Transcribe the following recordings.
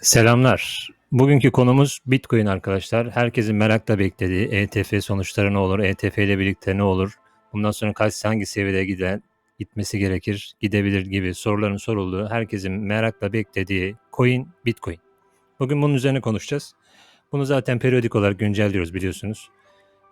Selamlar. Bugünkü konumuz Bitcoin arkadaşlar. Herkesin merakla beklediği ETF sonuçları ne olur? ETF ile birlikte ne olur? Bundan sonra kaç hangi seviyede giden gitmesi gerekir, gidebilir gibi soruların sorulduğu, herkesin merakla beklediği coin Bitcoin. Bugün bunun üzerine konuşacağız. Bunu zaten periyodik olarak güncelliyoruz biliyorsunuz.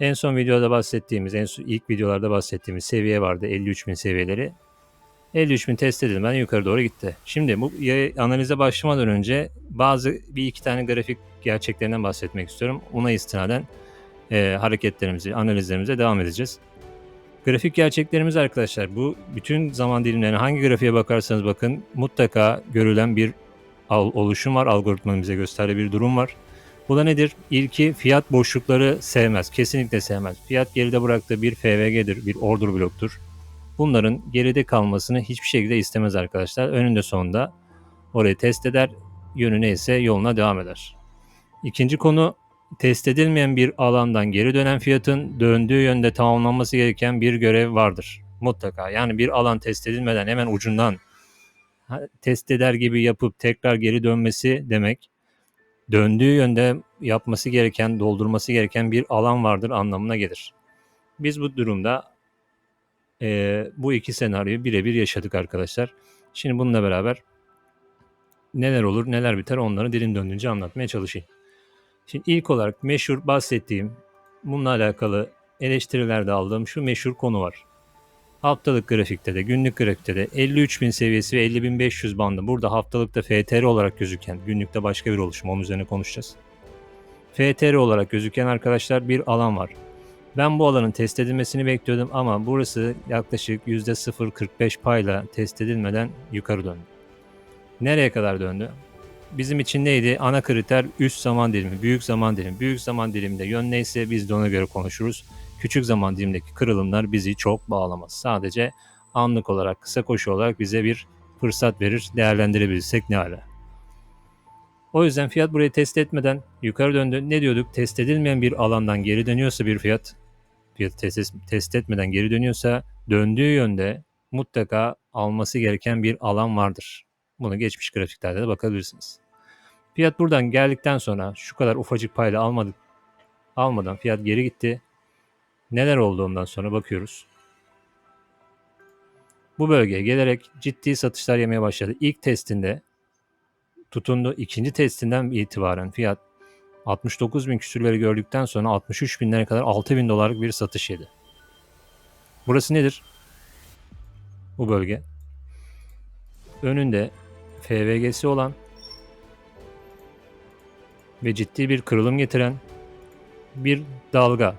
En son videoda bahsettiğimiz, en son ilk videolarda bahsettiğimiz seviye vardı 53.000 seviyeleri. 53.000 test edilmeden yukarı doğru gitti. Şimdi bu analize başlamadan önce bazı bir iki tane grafik gerçeklerinden bahsetmek istiyorum. Ona istinaden e, hareketlerimizi, analizlerimize devam edeceğiz. Grafik gerçeklerimiz arkadaşlar bu bütün zaman dilimlerine hangi grafiğe bakarsanız bakın mutlaka görülen bir oluşum var. Algoritmanın bize gösterdiği bir durum var. Bu da nedir? İlki fiyat boşlukları sevmez. Kesinlikle sevmez. Fiyat geride bıraktığı bir FVG'dir, bir order bloktur bunların geride kalmasını hiçbir şekilde istemez arkadaşlar. Önünde sonunda orayı test eder, yönü neyse yoluna devam eder. İkinci konu test edilmeyen bir alandan geri dönen fiyatın döndüğü yönde tamamlanması gereken bir görev vardır. Mutlaka. Yani bir alan test edilmeden hemen ucundan test eder gibi yapıp tekrar geri dönmesi demek döndüğü yönde yapması gereken, doldurması gereken bir alan vardır anlamına gelir. Biz bu durumda e, bu iki senaryoyu birebir yaşadık arkadaşlar. Şimdi bununla beraber neler olur neler biter onları dilim döndüğünce anlatmaya çalışayım. Şimdi ilk olarak meşhur bahsettiğim bununla alakalı eleştirilerde aldığım şu meşhur konu var. Haftalık grafikte de günlük grafikte de 53.000 seviyesi ve 50.500 bandı burada haftalıkta FTR olarak gözüken günlükte başka bir oluşum onun üzerine konuşacağız. FTR olarak gözüken arkadaşlar bir alan var. Ben bu alanın test edilmesini bekliyordum ama burası yaklaşık %0.45 payla test edilmeden yukarı döndü. Nereye kadar döndü? Bizim için neydi? Ana kriter üst zaman dilimi, büyük zaman dilimi. Büyük zaman diliminde yön neyse biz de ona göre konuşuruz. Küçük zaman dilimindeki kırılımlar bizi çok bağlamaz. Sadece anlık olarak, kısa koşu olarak bize bir fırsat verir, değerlendirebilirsek ne ala. O yüzden fiyat burayı test etmeden yukarı döndü. Ne diyorduk? Test edilmeyen bir alandan geri dönüyorsa bir fiyat fiyatı test, test etmeden geri dönüyorsa döndüğü yönde mutlaka alması gereken bir alan vardır. Bunu geçmiş grafiklerde de bakabilirsiniz. Fiyat buradan geldikten sonra şu kadar ufacık payla almadık, almadan fiyat geri gitti. Neler oldu ondan sonra bakıyoruz. Bu bölgeye gelerek ciddi satışlar yemeye başladı. İlk testinde tutundu. İkinci testinden itibaren fiyat 69 bin küsürleri gördükten sonra 63 binlere kadar 6 bin dolarlık bir satış yedi. Burası nedir? Bu bölge. Önünde FVG'si olan ve ciddi bir kırılım getiren bir dalga.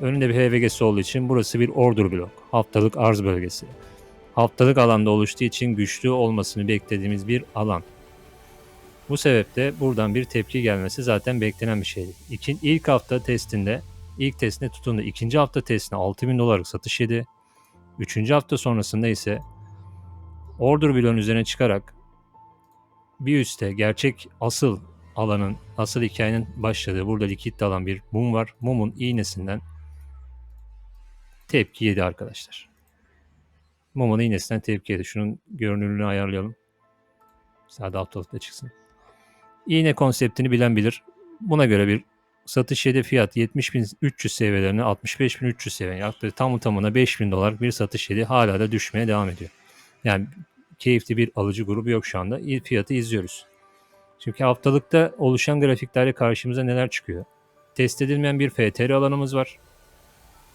Önünde bir FVG'si olduğu için burası bir order blok. Haftalık arz bölgesi. Haftalık alanda oluştuğu için güçlü olmasını beklediğimiz bir alan. Bu sebeple buradan bir tepki gelmesi zaten beklenen bir şeydi. İkin, ilk hafta testinde, ilk testinde tutundu. İkinci hafta testine 6000 dolarlık satış yedi. Üçüncü hafta sonrasında ise order bloğun üzerine çıkarak bir üstte gerçek asıl alanın, asıl hikayenin başladığı burada likit alan bir mum var. Mumun iğnesinden tepki yedi arkadaşlar. Mumun iğnesinden tepki yedi. Şunun görünürlüğünü ayarlayalım. Sadece haftalıkta çıksın. İğne konseptini bilen bilir. Buna göre bir satış hedefi fiyat 70.300 seviyelerine 65.300 seviye yaklaşık tam tamına 5.000 dolar bir satış hedefi hala da düşmeye devam ediyor. Yani keyifli bir alıcı grubu yok şu anda. Fiyatı izliyoruz. Çünkü haftalıkta oluşan grafiklerde karşımıza neler çıkıyor? Test edilmeyen bir FTR alanımız var.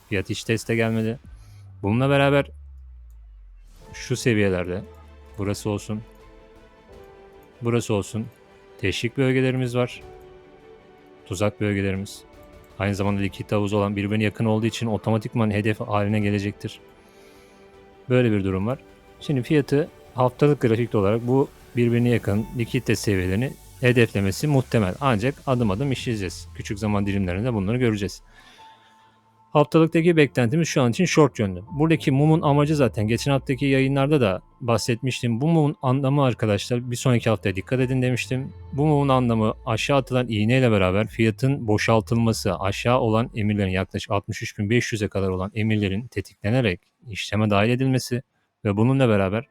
Fiyat hiç teste gelmedi. Bununla beraber şu seviyelerde burası olsun burası olsun Teşvik bölgelerimiz var. Tuzak bölgelerimiz. Aynı zamanda likit havuz olan birbirine yakın olduğu için otomatikman hedef haline gelecektir. Böyle bir durum var. Şimdi fiyatı haftalık grafikte olarak bu birbirine yakın likitte seviyelerini hedeflemesi muhtemel. Ancak adım adım işleyeceğiz. Küçük zaman dilimlerinde bunları göreceğiz. Haftalıktaki beklentimiz şu an için short yönlü. Buradaki mumun amacı zaten geçen haftaki yayınlarda da bahsetmiştim. Bu mumun anlamı arkadaşlar bir sonraki haftaya dikkat edin demiştim. Bu mumun anlamı aşağı atılan iğneyle beraber fiyatın boşaltılması, aşağı olan emirlerin yaklaşık 63.500'e kadar olan emirlerin tetiklenerek işleme dahil edilmesi ve bununla beraber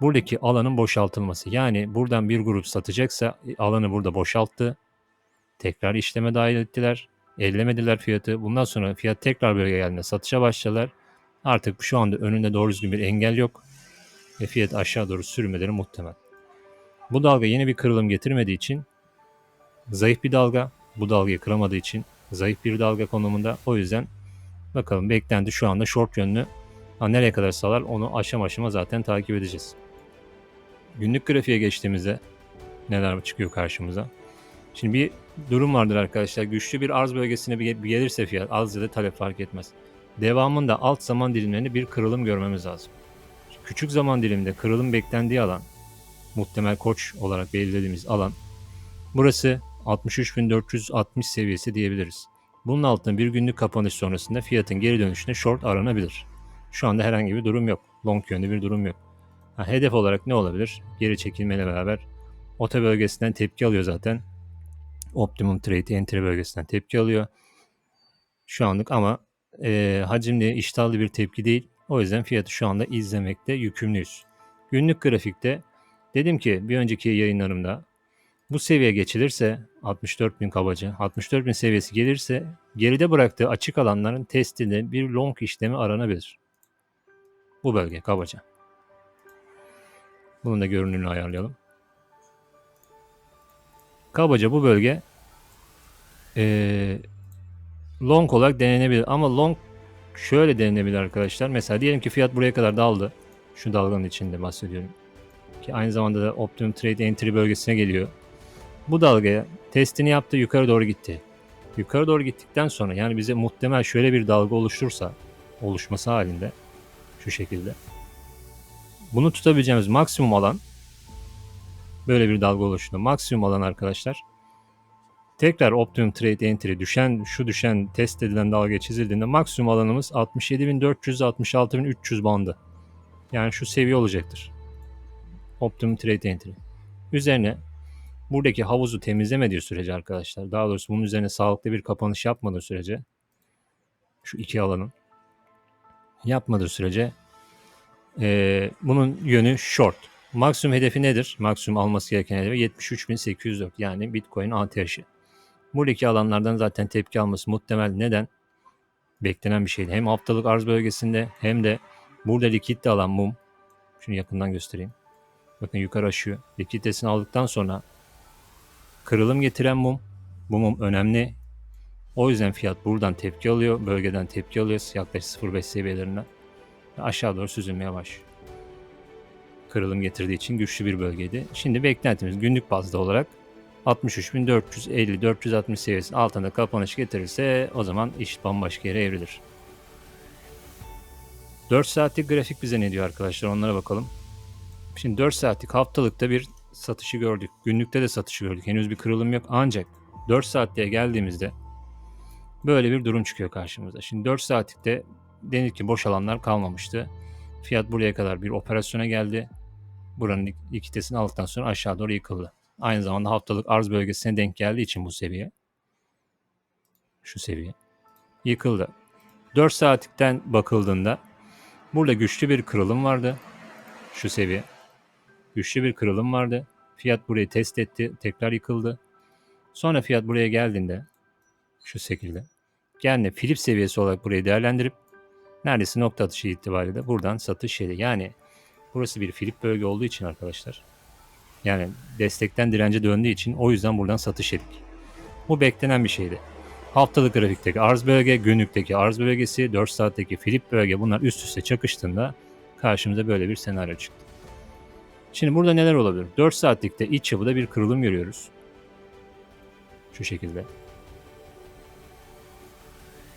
buradaki alanın boşaltılması. Yani buradan bir grup satacaksa e, alanı burada boşalttı. Tekrar işleme dahil ettiler. Ellemediler fiyatı. Bundan sonra fiyat tekrar bölge geldiğinde satışa başladılar. Artık şu anda önünde doğru düzgün bir engel yok. Ve fiyat aşağı doğru sürmeleri muhtemel. Bu dalga yeni bir kırılım getirmediği için zayıf bir dalga. Bu dalgayı kıramadığı için zayıf bir dalga konumunda. O yüzden bakalım beklenti şu anda short yönlü. Ha, nereye kadar salar onu aşama aşama zaten takip edeceğiz. Günlük grafiğe geçtiğimizde neler çıkıyor karşımıza? Şimdi bir durum vardır arkadaşlar. Güçlü bir arz bölgesine bir gelirse fiyat az ya da talep fark etmez. Devamında alt zaman dilimlerinde bir kırılım görmemiz lazım. Küçük zaman diliminde kırılım beklendiği alan muhtemel koç olarak belirlediğimiz alan burası 63.460 seviyesi diyebiliriz. Bunun altında bir günlük kapanış sonrasında fiyatın geri dönüşüne short aranabilir. Şu anda herhangi bir durum yok. Long yönde bir durum yok. Ha, hedef olarak ne olabilir? Geri çekilmeyle beraber OTA bölgesinden tepki alıyor zaten. Optimum Trade entry bölgesinden tepki alıyor. Şu anlık ama e, hacimli, iştahlı bir tepki değil. O yüzden fiyatı şu anda izlemekte yükümlüyüz. Günlük grafikte dedim ki bir önceki yayınlarımda bu seviye geçilirse 64.000 kabaca 64.000 seviyesi gelirse geride bıraktığı açık alanların testinde bir long işlemi aranabilir. Bu bölge kabaca. Bunun da görünümünü ayarlayalım. Kabaca bu bölge ee, long olarak denenebilir. Ama long şöyle denenebilir arkadaşlar. Mesela diyelim ki fiyat buraya kadar daldı. Şu dalganın içinde bahsediyorum. Ki aynı zamanda da Optimum Trade Entry bölgesine geliyor. Bu dalgaya testini yaptı yukarı doğru gitti. Yukarı doğru gittikten sonra yani bize muhtemel şöyle bir dalga oluştursa oluşması halinde şu şekilde. Bunu tutabileceğimiz maksimum alan böyle bir dalga oluştu. Maksimum alan arkadaşlar tekrar Optimum Trade Entry düşen şu düşen test edilen dalga çizildiğinde maksimum alanımız 67.400-66.300 bandı. Yani şu seviye olacaktır. Optimum Trade Entry. Üzerine buradaki havuzu temizlemediği sürece arkadaşlar daha doğrusu bunun üzerine sağlıklı bir kapanış yapmadığı sürece şu iki alanın yapmadığı sürece e, bunun yönü short. Maksimum hedefi nedir? Maksimum alması gereken hedefi 73.804 yani Bitcoin ATH'i. Buradaki alanlardan zaten tepki alması muhtemel. Neden? Beklenen bir şeydi. Hem haftalık arz bölgesinde hem de burada likitte alan mum. Şunu yakından göstereyim. Bakın yukarı aşıyor. Likiditesini aldıktan sonra kırılım getiren mum. Bu mum önemli. O yüzden fiyat buradan tepki alıyor. Bölgeden tepki alıyor. Yaklaşık 0.5 seviyelerinden. Aşağı doğru süzülmeye başlıyor. Kırılım getirdiği için güçlü bir bölgeydi. Şimdi beklentimiz günlük bazda olarak 63.450-460 seviyesinin altında kapanış getirirse o zaman iş bambaşka yere evrilir. 4 saatlik grafik bize ne diyor arkadaşlar onlara bakalım. Şimdi 4 saatlik haftalıkta bir satışı gördük. Günlükte de satışı gördük. Henüz bir kırılım yok ancak 4 saatliğe geldiğimizde böyle bir durum çıkıyor karşımıza. Şimdi 4 saatlikte denir ki boş alanlar kalmamıştı. Fiyat buraya kadar bir operasyona geldi. Buranın likiditesini aldıktan sonra aşağı doğru yıkıldı. Aynı zamanda haftalık arz bölgesine denk geldiği için bu seviye. Şu seviye. Yıkıldı. 4 saatlikten bakıldığında burada güçlü bir kırılım vardı. Şu seviye. Güçlü bir kırılım vardı. Fiyat burayı test etti. Tekrar yıkıldı. Sonra fiyat buraya geldiğinde şu şekilde. Yani Philip seviyesi olarak burayı değerlendirip neredeyse nokta atışı itibariyle buradan satış yedi. Yani burası bir Philip bölge olduğu için arkadaşlar yani destekten dirence döndüğü için o yüzden buradan satış ettik. Bu beklenen bir şeydi. Haftalık grafikteki arz bölge, günlükteki arz bölgesi, 4 saatteki flip bölge bunlar üst üste çakıştığında karşımıza böyle bir senaryo çıktı. Şimdi burada neler olabilir? 4 saatlikte iç yapıda bir kırılım görüyoruz. Şu şekilde.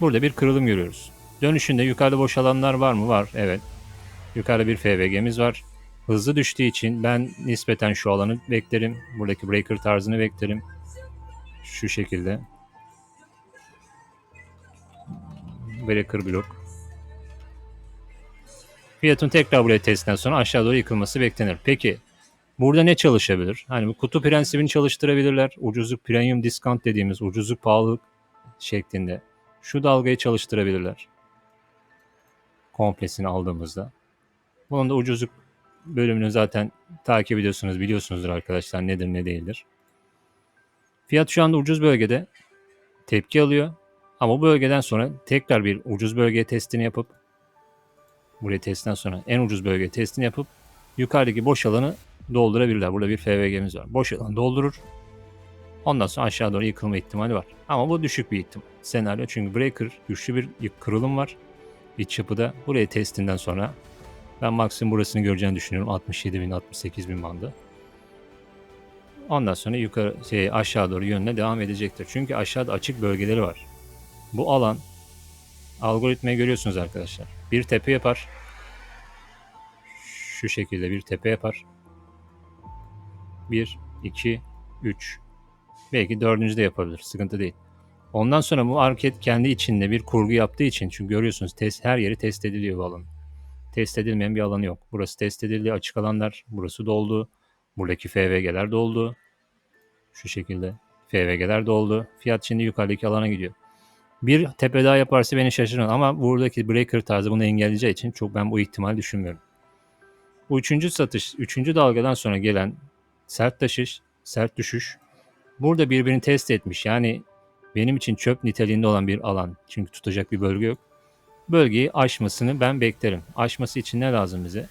Burada bir kırılım görüyoruz. Dönüşünde yukarıda boş alanlar var mı? Var. Evet. Yukarıda bir FVG'miz var hızlı düştüğü için ben nispeten şu alanı beklerim. Buradaki breaker tarzını beklerim. Şu şekilde. Breaker blok. Fiyatın tekrar buraya testten sonra aşağı doğru yıkılması beklenir. Peki burada ne çalışabilir? Hani bu kutu prensibini çalıştırabilirler. Ucuzluk premium discount dediğimiz ucuzluk pahalılık şeklinde. Şu dalgayı çalıştırabilirler. Komplesini aldığımızda. Bunun da ucuzluk bölümünü zaten takip ediyorsunuz, biliyorsunuzdur arkadaşlar nedir ne değildir. Fiyat şu anda ucuz bölgede tepki alıyor. Ama bu bölgeden sonra tekrar bir ucuz bölge testini yapıp buraya testten sonra en ucuz bölge testini yapıp yukarıdaki boş alanı doldurabilirler. Burada bir FVG'miz var. Boş alanı doldurur. Ondan sonra aşağı doğru yıkılma ihtimali var. Ama bu düşük bir ihtimal. Senaryo çünkü breaker güçlü bir kırılım var. İç yapıda. Buraya testinden sonra ben maksimum burasını göreceğini düşünüyorum. 67 bin, 68 bin bandı. Ondan sonra yukarı şey, aşağı doğru yönüne devam edecektir. Çünkü aşağıda açık bölgeleri var. Bu alan algoritmayı görüyorsunuz arkadaşlar. Bir tepe yapar. Şu şekilde bir tepe yapar. 1, 2, 3. Belki dördüncü de yapabilir. Sıkıntı değil. Ondan sonra bu hareket kendi içinde bir kurgu yaptığı için çünkü görüyorsunuz test, her yeri test ediliyor bu alan. Test edilmeyen bir alanı yok. Burası test edildi. Açık alanlar. Burası doldu. Buradaki FVG'ler doldu. Şu şekilde. FVG'ler doldu. Fiyat şimdi yukarıdaki alana gidiyor. Bir tepe daha yaparsa beni şaşırır ama buradaki breaker tarzı bunu engelleyeceği için çok ben bu ihtimal düşünmüyorum. Bu üçüncü satış, üçüncü dalgadan sonra gelen sert taşış, sert düşüş burada birbirini test etmiş. Yani benim için çöp niteliğinde olan bir alan. Çünkü tutacak bir bölge yok. Bölgeyi aşmasını ben beklerim. Aşması için ne lazım bize?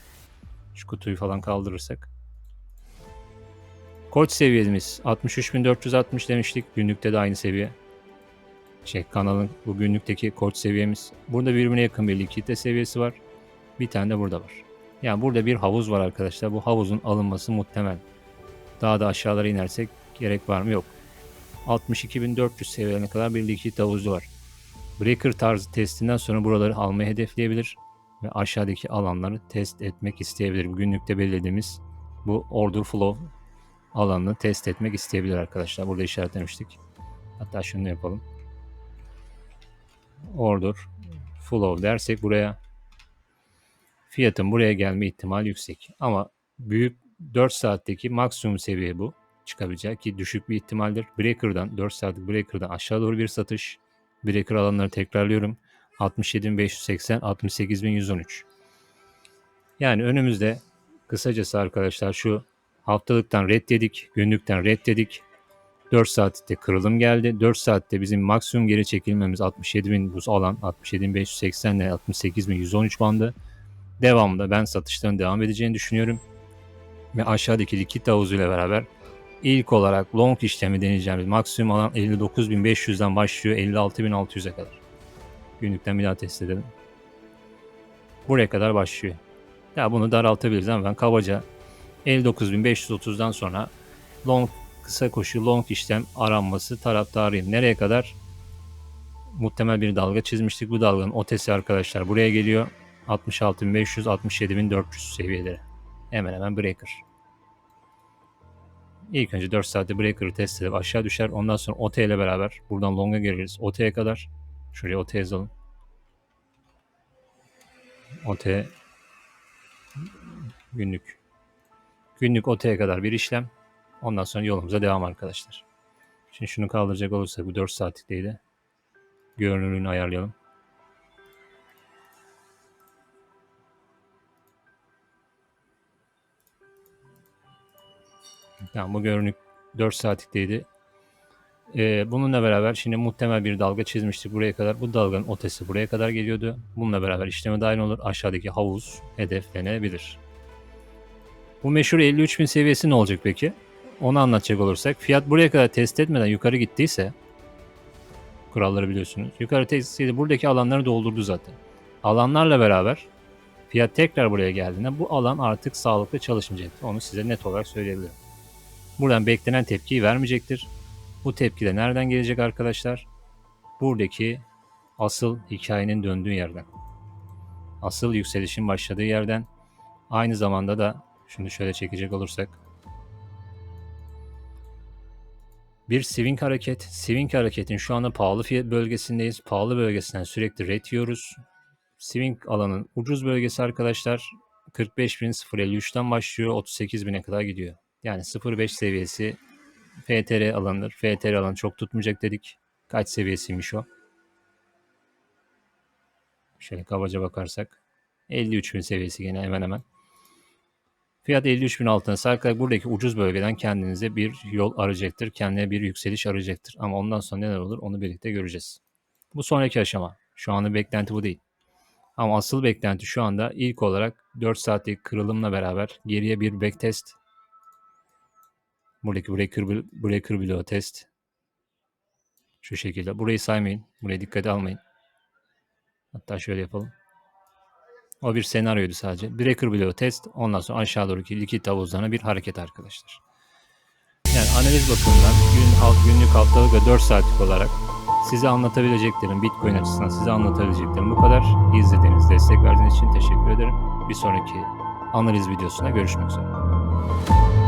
Şu kutuyu falan kaldırırsak. Koç seviyemiz 63.460 demiştik. Günlükte de aynı seviye. Şey kanalın bu günlükteki koç seviyemiz. Burada birbirine yakın bir likidite seviyesi var. Bir tane de burada var. Yani burada bir havuz var arkadaşlar. Bu havuzun alınması muhtemel. Daha da aşağılara inersek gerek var mı? Yok. 62.400 seviyelerine kadar bir likit havuzu var. Breaker tarzı testinden sonra buraları almayı hedefleyebilir ve aşağıdaki alanları test etmek isteyebilir. Günlükte belirlediğimiz bu order flow alanını test etmek isteyebilir arkadaşlar. Burada işaretlemiştik. Hatta şunu yapalım. Order flow dersek buraya fiyatın buraya gelme ihtimali yüksek. Ama büyük 4 saatteki maksimum seviye bu çıkabilecek ki düşük bir ihtimaldir. Breaker'dan 4 saatlik Breaker'dan aşağı doğru bir satış. Breaker alanları tekrarlıyorum. 67.580, 68.113. Yani önümüzde kısacası arkadaşlar şu haftalıktan reddedik, günlükten reddedik. 4 saatte kırılım geldi. 4 saatte bizim maksimum geri çekilmemiz 67.000 buz alan 67.580 ile 68.113 bandı. Devamında ben satışların devam edeceğini düşünüyorum. Ve aşağıdaki likit havuzuyla beraber ilk olarak long işlemi deneyeceğimiz maksimum alan 59.500'den başlıyor 56.600'e kadar. Günlükten bir daha test edelim. Buraya kadar başlıyor. Ya bunu daraltabiliriz ama ben kabaca 59.530'dan sonra long kısa koşu long işlem aranması taraftarıyım. Nereye kadar? Muhtemel bir dalga çizmiştik. Bu dalganın ötesi arkadaşlar buraya geliyor. 66.500 67.400 seviyeleri. Hemen hemen breaker. İlk önce 4 saatte breaker'ı test edip aşağı düşer. Ondan sonra OT ile beraber buradan long'a gireriz. OT'ye kadar. Şuraya OT yazalım. OT günlük. Günlük OT'ye kadar bir işlem. Ondan sonra yolumuza devam arkadaşlar. Şimdi şunu kaldıracak olursak bu 4 saatlikteydi. Görünürlüğünü ayarlayalım. Tamam bu görünük 4 saatlikteydi. Ee, bununla beraber şimdi muhtemel bir dalga çizmiştik buraya kadar. Bu dalganın ötesi buraya kadar geliyordu. Bununla beraber işleme dahil olur. Aşağıdaki havuz hedeflenebilir. Bu meşhur 53.000 seviyesi ne olacak peki? Onu anlatacak olursak. Fiyat buraya kadar test etmeden yukarı gittiyse kuralları biliyorsunuz. Yukarı test edildi. Buradaki alanları doldurdu zaten. Alanlarla beraber fiyat tekrar buraya geldiğinde bu alan artık sağlıklı çalışmayacaktır. Onu size net olarak söyleyebilirim. Buradan beklenen tepkiyi vermeyecektir. Bu tepki de nereden gelecek arkadaşlar? Buradaki asıl hikayenin döndüğü yerden. Asıl yükselişin başladığı yerden. Aynı zamanda da şunu şöyle çekecek olursak. Bir swing hareket. Swing hareketin şu anda pahalı fiyat bölgesindeyiz. Pahalı bölgesinden sürekli red yiyoruz. Swing alanın ucuz bölgesi arkadaşlar 45.053'ten başlıyor 38.000'e kadar gidiyor. Yani 0.5 seviyesi FTR alanıdır. FTR alanı çok tutmayacak dedik. Kaç seviyesiymiş o? Şöyle kabaca bakarsak 53.000 seviyesi gene hemen hemen. Fiyat 53 bin altına sarkarak buradaki ucuz bölgeden kendinize bir yol arayacaktır. Kendine bir yükseliş arayacaktır. Ama ondan sonra neler olur onu birlikte göreceğiz. Bu sonraki aşama. Şu anda beklenti bu değil. Ama asıl beklenti şu anda ilk olarak 4 saatlik kırılımla beraber geriye bir backtest. Buradaki breaker, breaker bloğu test. Şu şekilde. Burayı saymayın. Burayı dikkate almayın. Hatta şöyle yapalım. O bir senaryoydu sadece. Breaker bloğu test. Ondan sonra aşağı doğruki likit havuzlarına bir hareket arkadaşlar. Yani analiz bakımından gün, günlük haftalık ve 4 saatlik olarak size anlatabileceklerim Bitcoin açısından size anlatabileceklerim bu kadar. İzlediğiniz, destek verdiğiniz için teşekkür ederim. Bir sonraki analiz videosunda görüşmek üzere.